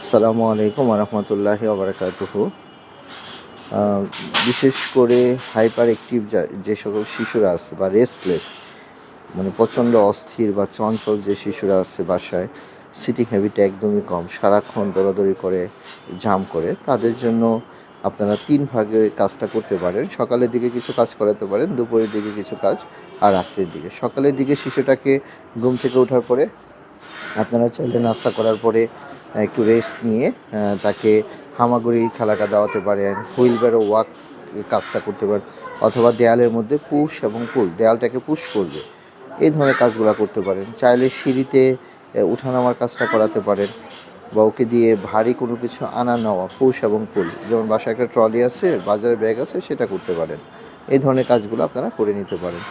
আসসালামু আলাইকুম রহমতুল্লাহি আবরাকাতুহ বিশেষ করে হাইপার অ্যাক্টিভ যে সকল শিশুরা আছে বা রেস্টলেস মানে প্রচণ্ড অস্থির বা চঞ্চল যে শিশুরা আছে বাসায় সিটিং হ্যাবিট একদমই কম, সারাক্ষণ দৌড়াদৌড়ি করে জাম করে, তাদের জন্য আপনারা তিন ভাগে কাজটা করতে পারেন। সকালের দিকে কিছু কাজ করাতে পারেন, দুপুরের দিকে কিছু কাজ আর রাত্রের দিকে। সকালের দিকে শিশুটাকে ঘুম থেকে ওঠার পরে আপনারা চাইলে নাস্তা করার পরে একটু রেস্ট নিয়ে তাকে হামাগুড়ি খেলাটা দেওয়াতে পারেন হুইল ব্যারো ওয়াক কাজটা করতে পারেন, অথবা দেয়ালের মধ্যে পুশ এবং পুল দেয়ালটাকে পুশ করবে, এই ধরনের কাজগুলো করতে পারেন। চাইলে সিঁড়িতে উঠানামার কাজটা করাতে পারেন, বা ওকে দিয়ে ভারী কোনো কিছু আনা নেওয়া পুশ এবং পুল যেমন বাসায় একটা ট্রলি আছে, বাজারে ব্যাগ আছে, সেটা করতে পারেন। এই ধরনের কাজগুলো আপনারা করে নিতে পারেন।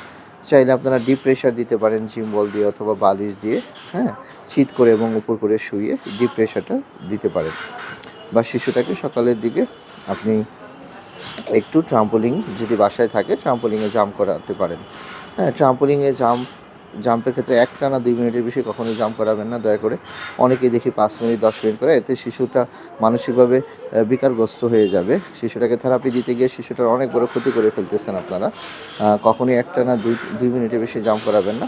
চাইলে আপনারা ডিপ প্রেশার দিতে পারেন জিম্বল দিয়ে অথবা বালিশ দিয়ে হ্যাঁ? শীত করে এবং উপর করে শুয়ে ডিপ প্রেশারটা দিতে পারেন। বা শিশুটাকে সকালের দিকে আপনি একটু ট্রাম্পোলিং যদি বাসায় থাকে ট্রাম্পোলিংয়ে জাম্প করাতে পারেন। হ্যাঁ ট্রাম্পোলিংয়ে জাম্প জাম্পের ক্ষেত্রে একটা না দুই মিনিটের বেশি কখনোই জাম্প করাবেন না, দয়া করে অনেকেই দেখি পাঁচ মিনিট, দশ মিনিট করে, এতে শিশুটা মানসিকভাবে বিকারগ্রস্ত হয়ে যাবে। শিশুটাকে থেরাপি দিতে গিয়ে শিশুটার অনেক বড় ক্ষতি করে ফেলতেছেন আপনারা। কখনোই একটা না দুই দুই মিনিটের বেশি জাম্প করাবেন না।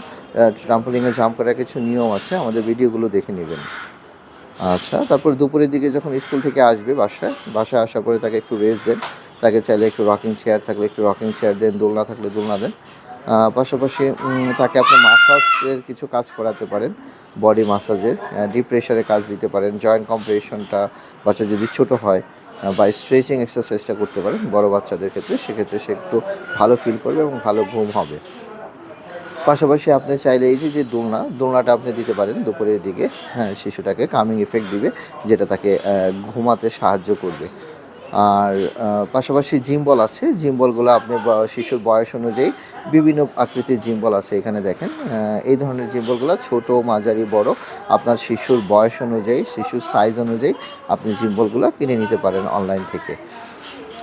ট্রাম্পোলিংয়ে জাম্প করার কিছু নিয়ম আছে, আমাদের ভিডিওগুলো দেখে নেবেন। আচ্ছা তারপর দুপুরের দিকে যখন স্কুল থেকে আসবে বাসায় বাসায় আসার পরে তাকে একটু রেস্ট দেন। তাকে চাইলে একটু রকিং চেয়ার থাকলে একটু রকিং চেয়ার দেন, দোলনা থাকলে দোলনা দেন। পাশাপাশি তাকে আপনি মাসাজের কিছু কাজ করাতে পারেন বডি মাসাজের ডিপ প্রেশারে কাজ দিতে পারেন জয়েন্ট কম্প্রেশনটা বাচ্চা যদি ছোট হয় বা স্ট্রেচিং এক্সারসাইজটা করতে পারেন, বড় বাচ্চাদের ক্ষেত্রে, সেক্ষেত্রে সে একটু ভালো ফিল করবে এবং ভালো ঘুম হবে। পাশাপাশি আপনি চাইলে এই যে যে দোলনা, দোলনাটা আপনি দিতে পারেন দুপুরের দিকে হ্যাঁ শিশুটাকে কামিং এফেক্ট দিবে, যেটা তাকে ঘুমাতে সাহায্য করবে। আর পাশাপাশি জিম্বল আছে। জিম্বলগুলো আপনি শিশুর বয়স অনুযায়ী বিভিন্ন আকৃতির জিম্বল আছে এখানে দেখেন। এই ধরনের জিম্বলগুলো ছোট, মাঝারি, বড়, আপনার শিশুর বয়স অনুযায়ী, শিশুর সাইজ অনুযায়ী আপনি জিম্বলগুলো কিনে নিতে পারেন অনলাইন থেকে।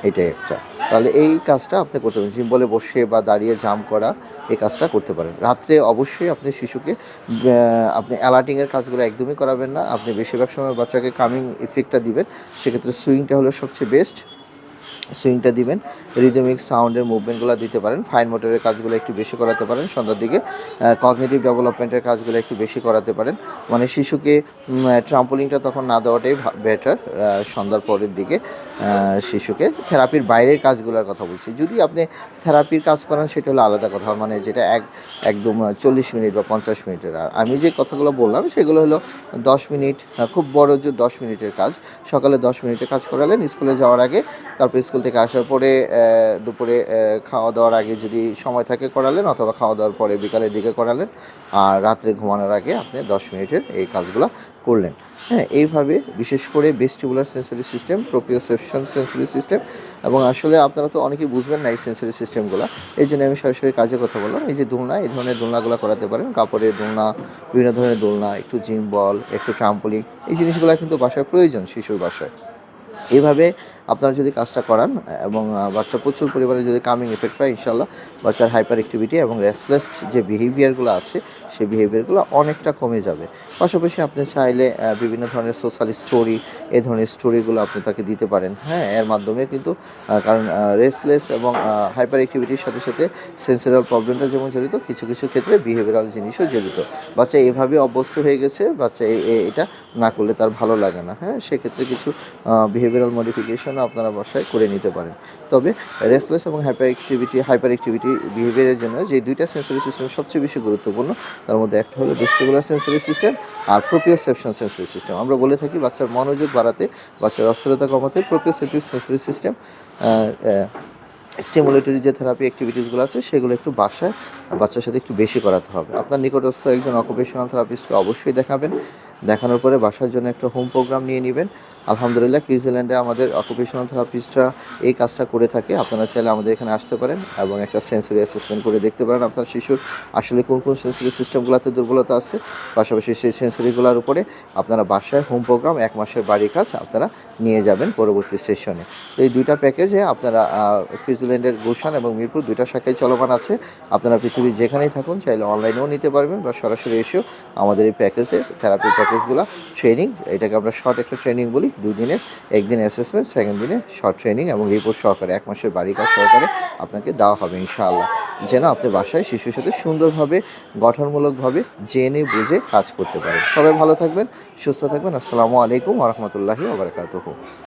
এটাই একটা। তাহলে এই কাজটা আপনি করতে পারেন। সিম্বলে বসে বা দাঁড়িয়ে জাম করা এই কাজটা করতে পারেন। রাত্রে অবশ্যই আপনি শিশুকে আপনি অ্যালার্টিংয়ের কাজগুলো একদমই করাবেন না। আপনি বেশিরভাগ সময় বাচ্চাকে কামিং ইফেক্টটা দিবেন। সেক্ষেত্রে সুইংটা হলো সবচেয়ে বেস্ট সুইংটা দিবেন রিদমিক সাউন্ডের মুভমেন্টগুলো দিতে পারেন ফাইন মোটরের কাজগুলো একটু বেশি করাতে পারেন, সন্ধ্যার দিকে কগনিটিভ ডেভেলপমেন্টের কাজগুলো একটু বেশি করাতে পারেন মানে শিশুকে ট্রাম্পোলিংটা তখন না দেওয়াটাই বেটার সন্ধ্যার পরের দিকে শিশুকে থেরাপির বাইরের কাজগুলোর কথা বলছি, যদি আপনি থেরাপির কাজ করেন সেটা হলো আলাদা কথা মানে যেটা এক, একদম চল্লিশ মিনিট বা পঞ্চাশ মিনিটের, আর আমি যে কথাগুলো বললাম সেগুলো হলো দশ মিনিট খুব বড় যে দশ মিনিটের কাজ, সকালে দশ মিনিটের কাজ করালেন, স্কুলে যাওয়ার আগে, তারপর থেকে আসার পরে দুপুরে খাওয়া দাওয়ার আগে যদি সময় থাকে করালেন অথবা খাওয়া দাওয়ার পরে বিকালের দিকে করালেন, আর রাত্রে ঘুমানোর আগে আপনি দশ মিনিটের এই কাজগুলো করলেন। হ্যাঁ এইভাবে বিশেষ করে vestibular sensory system proprioception sensory system এবং আসলে আপনারা তো অনেকেই বুঝবেন না এই সেন্সরি সিস্টেমগুলো এই জন্য আমি সরাসরি কাজের কথা বললাম, এই যে দোলনা, এই ধরনের দোলনাগুলো করাতে পারেন, কাপড়ের দোলনা, বিভিন্ন ধরনের দোলনা, একটু জিম বল একটু ট্রাম্পলিং এই জিনিসগুলো কিন্তু বাসায় প্রয়োজন শিশুর বাসায়। এইভাবে আপনারা যদি কাজটা করান, এবং বাচ্চা প্রচুর পরিমাণে যদি কামিং এফেক্ট পায় ইনশাল্লাহ বাচ্চার হাইপার অ্যাক্টিভিটি এবং রেসলেস যে বিহেভিয়ারগুলো আছে, সেই বিহেভিয়ারগুলো অনেকটা কমে যাবে। পাশাপাশি আপনি চাইলে বিভিন্ন ধরনের সোশ্যাল স্টোরি এই ধরনের স্টোরিগুলো আপনি তাকে দিতে পারেন। হ্যাঁ এর মাধ্যমে কিন্তু কারণ রেসলেস এবং হাইপার অ্যাক্টিভিটির সাথে সাথে সেন্সিরাল প্রবলেমটা যেমন জড়িত, কিছু কিছু ক্ষেত্রে বিহেভিয়ারাল জিনিসও জড়িত। বাচ্চা এভাবে অভ্যস্ত হয়ে গেছে, বাচ্চা এটা না করলে তার ভালো লাগে না। হ্যাঁ সেক্ষেত্রে কিছু বিহেভিয়ারাল মডিফিকেশনও আপনারা বাসায় করে নিতে পারেন। তবে রেসলেস এবং হাইপার অ্যাক্টিভিটি হাইপার অ্যাক্টিভিটি বিহেভিয়ারের জন্য যে দুইটা সেন্সরি সিস্টেম সবচেয়ে বেশি গুরুত্বপূর্ণ, তার মধ্যে একটা হলো ভেস্টিবুলার সেন্সরি সিস্টেম আর প্রোপিওসেপশন সেন্সরি সিস্টেম আমরা বলে থাকি বাচ্চার মনোযোগ বাড়াতে, বাচ্চার অস্থিরতা কমাতে প্রোপিওসেপটিভ সেন্সরি সিস্টেম স্টিমুলেটরি যে থেরাপি অ্যাক্টিভিটিসগুলো আছে, সেগুলো একটু বাসায় বাচ্চার সাথে একটু বেশি করাতে হবে। আপনার নিকটস্থ একজন অকুপেশনাল থেরাপিস্টকে অবশ্যই দেখাবেন। দেখানোর পরে বাসার জন্য একটা হোম প্রোগ্রাম নিয়ে নেবেন। আলহামদুলিল্লাহ নিউজিল্যান্ডে আমাদের অকুপেশনাল থেরাপিস্টরা এই কাজটা করে থাকে। আপনারা চাইলে আমাদের এখানে আসতে পারেন এবং একটা সেন্সরি অ্যাসেসমেন্ট করে দেখতে পারেন আপনার শিশুর আসলে কোন কোন সেন্সরি সিস্টেমগুলোতে দুর্বলতা আছে। পাশাপাশি সেই সেন্সরিগুলোর উপরে আপনারা বাসায় হোম প্রোগ্রাম এক মাসের বাড়ির কাজ আপনারা নিয়ে যাবেন পরবর্তী সেশনে তো এই দুইটা প্যাকেজে আপনারা নিউজিল্যান্ডের গুলশান এবং মিরপুর দুইটা শাখায় চলমান আছে। আপনারা পৃথিবীর যেখানেই থাকুন, চাইলে অনলাইনেও নিতে পারবেন বা সরাসরি এসেও আমাদের এই প্যাকেজে থেরাপির প্যাকেজগুলো ট্রেনিং এটাকে আমরা শর্ট একটা ট্রেনিং বলি দুই দিনের একদিন অ্যাসেসমেন্ট সেকেন্ড দিনে শর্ট ট্রেনিং এবং রিপোর্ট সহকারে, এক মাসের বাড়ি কাজ সহকারে আপনাকে দেওয়া হবে ইনশাআল্লাহ। যেন আপনি বাসায় শিশুর সাথে সুন্দরভাবে, গঠনমূলকভাবে জেনে বুঝে কাজ করতে পারেন। সবাই ভালো থাকবেন, সুস্থ থাকবেন, আসসালামু আলাইকুম রহমতুল্লাহি ওবরাকাতুহু